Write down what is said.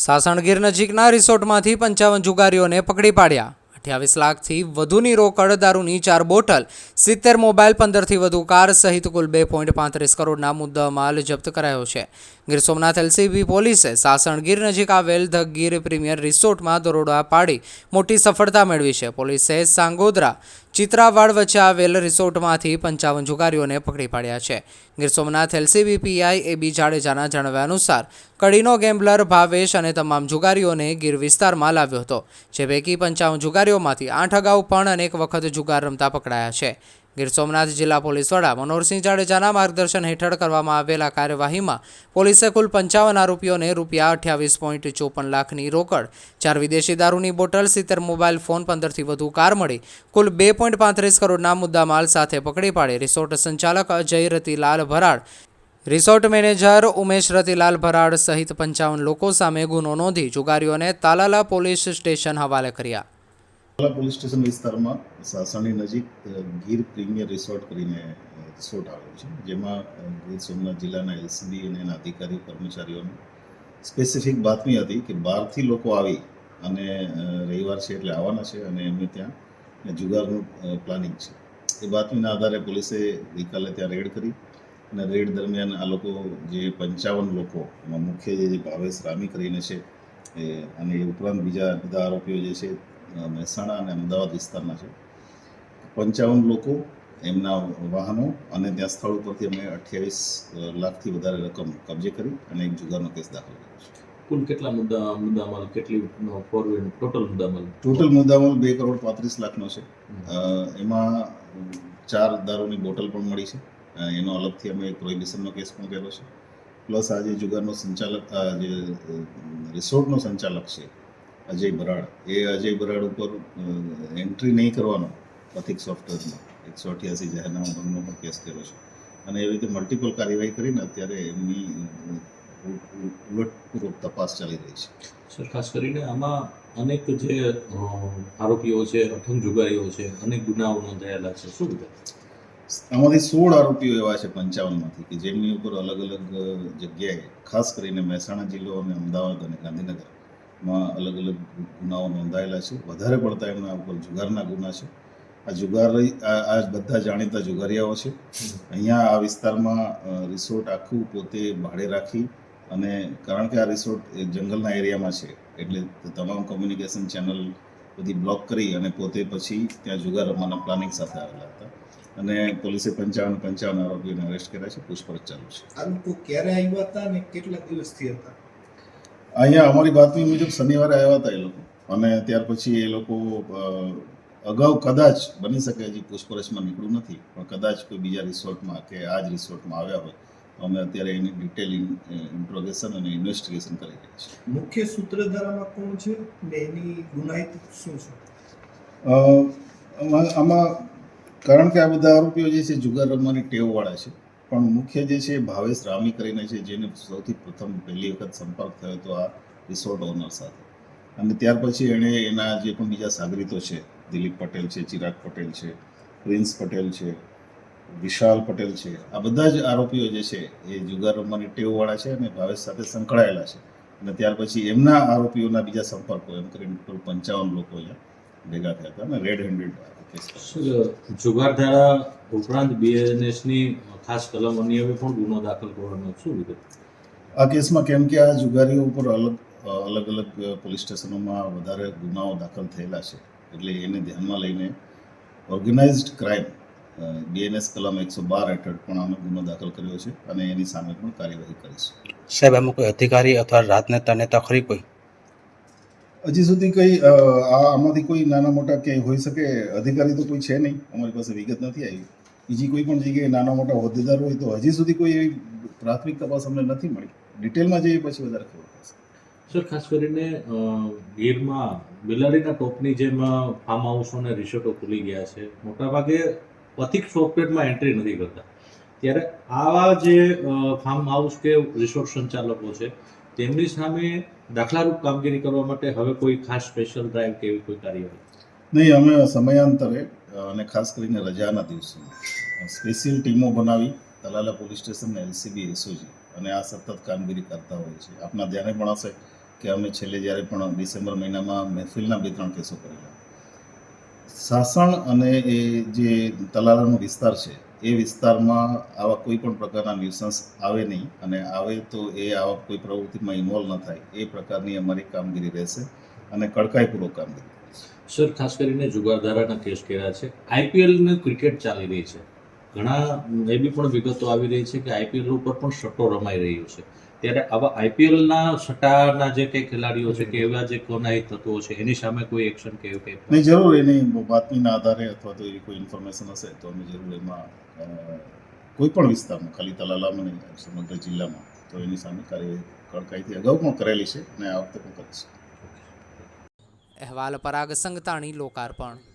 સાસણગીર નજીકના રિસોર્ટમાંથી પંચાવન જુગારીઓને પકડી પાડ્યા. અઠ્યાવીસ લાખથી વધુની રોકડ, દારૂની ચાર બોટલ, સિત્તેર મોબાઈલ, પંદરથી વધુ કાર સહિત કુલ બે પોઈન્ટ પાંત્રીસ કરોડના મુદ્દામાલ જપ્ત કરાયો છે. ગીર સોમનાથ એલસીબી પોલીસે સાસણગીર નજીક આવેલ ધ ગીર પ્રીમિયર રિસોર્ટમાં દરોડા પાડી મોટી સફળતા મેળવી છે. પોલીસે સાંગોદરા ચિત્રાવાડ વચ્ચે આવેલ રિસોર્ટમાંથી પંચાવન જુગારીઓને પકડી પાડ્યા છે. Gir Somnath LCB PI A B જાડેજાના જણાવ્યા અનુસાર, કડીનો ગેમ્બલર ભાવેશ અને તમામ જુગારીઓને ગીર વિસ્તારમાં લાવ્યો હતો, જે પૈકી પંચાવન જુગારીઓમાંથી આઠ અગાઉ પણ અનેક વખત જુગાર રમતા પકડાયા છે. ગીર સોમનાથ જિલ્લા પોલીસ વડા મનોહરસિંહ જાડેજાના માર્ગદર્શન હેઠળ કરવામાં આવેલા કાર્યવાહીમાં પોલીસે કુલ પંચાવન આરોપીઓને રૂપિયા અઠ્યાવીસ પોઈન્ટ ચોપન લાખની રોકડ, ચાર વિદેશી દારૂની બોટલ, સિત્તેર મોબાઈલ ફોન, પંદરથી વધુ કાર મળી, કુલ બે પોઈન્ટ પાંત્રીસ કરોડના મુદ્દામાલ સાથે પકડી પાડી રિસોર્ટ સંચાલક અજય રતિલાલ ભરાડ. રિસોર્ટ મેનેજર ઉમેશ રતિલાલ ભરાડ સહિત પંચાવન લોકો સામે ગુનો નોંધી જુગારીઓને તાલાલા પોલીસ સ્ટેશન હવાલે કર્યા. તાલા પોલીસ સ્ટેશન વિસ્તારમાં સાસણની નજીક ગીર પ્રીમિયર રિસોર્ટ કરીને રિસોર્ટ આવેલું છે, જેમાં ગીર સોમનાથ જિલ્લાના એલસીબી અને એના અધિકારીઓ કર્મચારીઓને સ્પેસિફિક બાતમી હતી કે બહારથી લોકો આવી અને રવિવાર છે એટલે આવવાના છે અને એમને ત્યાં જુગારનું પ્લાનિંગ છે. એ બાતમીના આધારે પોલીસે ગઈકાલે ત્યાં રેડ કરી અને રેડ દરમિયાન આ લોકો, જે પંચાવન લોકો, એમાં મુખ્ય જે ભાવેશ રામી કરીને છે અને એ ઉપરાંત બીજા બધા આરોપીઓ જે છે મહેસાણા અને અમદાવાદ વિસ્તારના છે. પંચાવન લોકો એમના વાહનો અને ત્યાં સ્થળ ઉપરથી અમે અઠ્યાવીસ લાખથી વધારે રકમ કબજે કરી અને એક જુગારનો કેસ દાખલ કર્યો છે. કુલ કેટલા મુદ્દા મુદ્દામાલ કેટલી ફોરવર્ડ ટોટલ મુદ્દામાલ? ટોટલ મુદ્દામાલ બે કરોડ પાંત્રીસ લાખનો છે. એમાં ચાર દારૂની બોટલ પણ મળી છે. એનો અલગથી અમે પ્રોહિબિશનનો કેસ પણ કર્યો છે. પ્લસ આ જે જુગારનો સંચાલક આ જે રિસોર્ટનો સંચાલક છે અજય બરાડ. એ અજય બરાડ ઉપર એન્ટ્રી નહીં કરવાનો પથિક સોફ્ટવેરમાં એકસો અઠ્યાસી જાહેરનામા ભંગનો કેસ કર્યો છે. અને એવી રીતે મલ્ટિપલ કાર્યવાહી કરીને અત્યારે એમની ઉલટપૂર્વક તપાસ ચાલી રહી છે. સર ખાસ કરીને આમાં અનેક જે આરોપીઓ છે અઠંગ જુગારીઓ છે અનેક ગુનાઓ નોંધાયેલા છે. શું આમાંથી સોળ આરોપીઓ એવા છે પંચાવનમાંથી કે જેમની ઉપર અલગ અલગ જગ્યાએ ખાસ કરીને મહેસાણા જિલ્લો અને અમદાવાદ અને ગાંધીનગરમાં અલગ અલગ ગુનાઓ નોંધાયેલા છે. વધારે પડતા એમના ઉપર જુગારના ગુના છે. આ જુગાર આ બધા જાણીતા જુગારિયાઓ છે. અહીંયા આ વિસ્તારમાં રિસોર્ટ આખું પોતે ભાડે રાખી અને કારણ કે આ રિસોર્ટ જંગલના એરિયામાં છે, એટલે તમામ કોમ્યુનિકેશન ચેનલ બધી બ્લોક કરી અને પોતે પછી ત્યાં જુગાર રમવાના પ્લાનિંગ સાથે આવેલા હતા. અને પોલીસે પંચાવન પંચાવન આરોપીઓને અરેસ્ટ કર્યા છે. પૂછપરછ ચાલુ છે. આ લોકો ક્યારે આવ્યા હતા અને કેટલા દિવસથી હતા? અહીંયા અમારી બાતમી મુજબ શનિવારે આવ્યા હતા એ લોકો. અને ત્યાર પછી એ લોકો અગાઉ કદાચ બની શકે હજી પૂછપરછમાં નીકળ્યું નથી પણ કદાચ કોઈ બીજા રિસોર્ટમાં કે આ જ રિસોર્ટમાં આવ્યા હોય તો અમે અત્યારે એની ડિટેલ ઇન્ટ્રોગેશન અને ઇન્વેસ્ટિગેશન કરી રહ્યા છીએ. મુખ્ય સૂત્રધારામાં કોણ છે ને એની ગુનાહિત શું છે? આમાં આમાં કારણ કે આ બધા આરોપીઓ જે છે જુગાર રમવાની ટેવવાળા છે. પણ મુખ્ય જે છે ભાવેશ રામી કરીને છે, જેને સૌથી પ્રથમ પહેલી વખત સંપર્ક થયો હતો આ રિસોર્ટ ઓનર સાથે. અને ત્યાર પછી એણે એના જે પણ બીજા સાગરીતો છે, દિલીપ પટેલ છે, ચિરાગ પટેલ છે, પ્રિન્સ પટેલ છે, વિશાલ પટેલ છે, આ બધા જ આરોપીઓ જે છે એ જુગાર રમવાની ટેવવાળા છે અને ભાવેશ સાથે સંકળાયેલા છે. અને ત્યાર પછી એમના આરોપીઓના બીજા સંપર્કો, એમ કરીને ટોટલ પંચાવન લોકો અહીંયા ભેગા થયા હતા અને રેડ હેન્ડેડ. જુગારધારા ઉપરાંત બીએનએસની ખાસ કલમ અન્યવે પણ ગુનો દાખલ કરવાનો શું વિગત? આ કેસમાં કેમ કે આ જુગારીઓ ઉપર અલગ અલગ અલગ પોલીસ સ્ટેશનોમાં વધારે ગુનાઓ દાખલ થયેલા છે. એટલે એને ધ્યાનમાં લઈને ઓર્ગેનાઇઝડ ક્રાઇમ બીએનએસ કલમ એકસો બાર હેઠળ પણ અમે ગુનો દાખલ કર્યો છે અને એની સામે પણ કાર્યવાહી કરીશું. સાહેબ આમાં કોઈ અધિકારી અથવા રાજનેતા નેતા ખરી કોઈ હજી સુધી કંઈ આમાંથી કોઈ નાના મોટા ક્યાંય હોઈ શકે અધિકારી તો કોઈ છે નહીં. અમારી પાસે વિગત નથી આવી. બીજી કોઈ પણ જગ્યાએ નાના મોટા હોદ્દેદાર હોય તો હજી સુધી કોઈ એવી પ્રાથમિક તપાસ અમને નથી મળી. ડિટેલમાં જઈએ પછી વધારે ખબર પડશે. સર, ખાસ કરીને ગીરમાં બિલાડીના ટોપની જેમ ફાર્મ હાઉસો અને રિસોર્ટો ખુલી ગયા છે. મોટાભાગે પથિક સોફ્ટવેરમાં એન્ટ્રી નથી કરતા. ત્યારે આવા જે ફાર્મ હાઉસ કે રિસોર્ટ સંચાલકો છે તેમની સામે દાખલારૂપ કામગીરી કરવા માટે હવે કોઈ ખાસ સ્પેશિયલ ડ્રાઈવ કે એવી કોઈ કાર્યવાહી નહીં, અમે સમયાંતરે અને ખાસ કરીને રજાના દિવસોમાં સ્પેશિયલ ટીમો બનાવી Talala police station LCB SOG અને આ સતત કામગીરી કરતા હોય છે. આપના ધ્યાને પણ હશે કે અમે છેલ્લે જ્યારે પણ ડિસેમ્બર મહિનામાં મહેફિલના બે ત્રણ કેસો કરેલા. સાસણ અને એ જે તલાલાનો વિસ્તાર છે એ વિસ્તારમાં આવા કોઈ પણ પ્રકારના ન્યુસન્સ આવે નહીં અને આવે તો એ આવા કોઈ પ્રવૃત્તિમાં ઇન્વોલ્વ ન થાય. એ પ્રકારની અમારી કામગીરી રહેશે અને કડકાઈપૂર્વક કામગીરી સર ખાસ કરીને જુગારધારાના કેસ કર્યા છે. આઈપીએલની ક્રિકેટ ચાલી રહી છે. ઘણા એવી પણ વિગતો આવી રહી છે કે આઈપીએલ ઉપર પણ સટ્ટો રમાઈ રહ્યો છે. ત્યારે આવા આઈપીએલના સટ્ટાના જે કંઈ ખેલાડીઓ છે કે એવા જે કોનાઈ તત્વો છે એની સામે કોઈ એક્શન કે એવું કંઈ નહીં જરૂર એની બાતમીના આધારે અથવા તો એવી કોઈ ઇન્ફોર્મેશન હશે તો અમે જરૂર એમાં કોઈ પણ વિસ્તારમાં ખાલી તલાલામાં નહીં સમગ્ર જિલ્લામાં તો એની સામે કાર્યવાહી કડકાઈથી અગાઉ પણ કરેલી છે અને આ વખતે પણ કરીશું અહેવાલ પરાગ સંગતાણી લોકાર્પણ.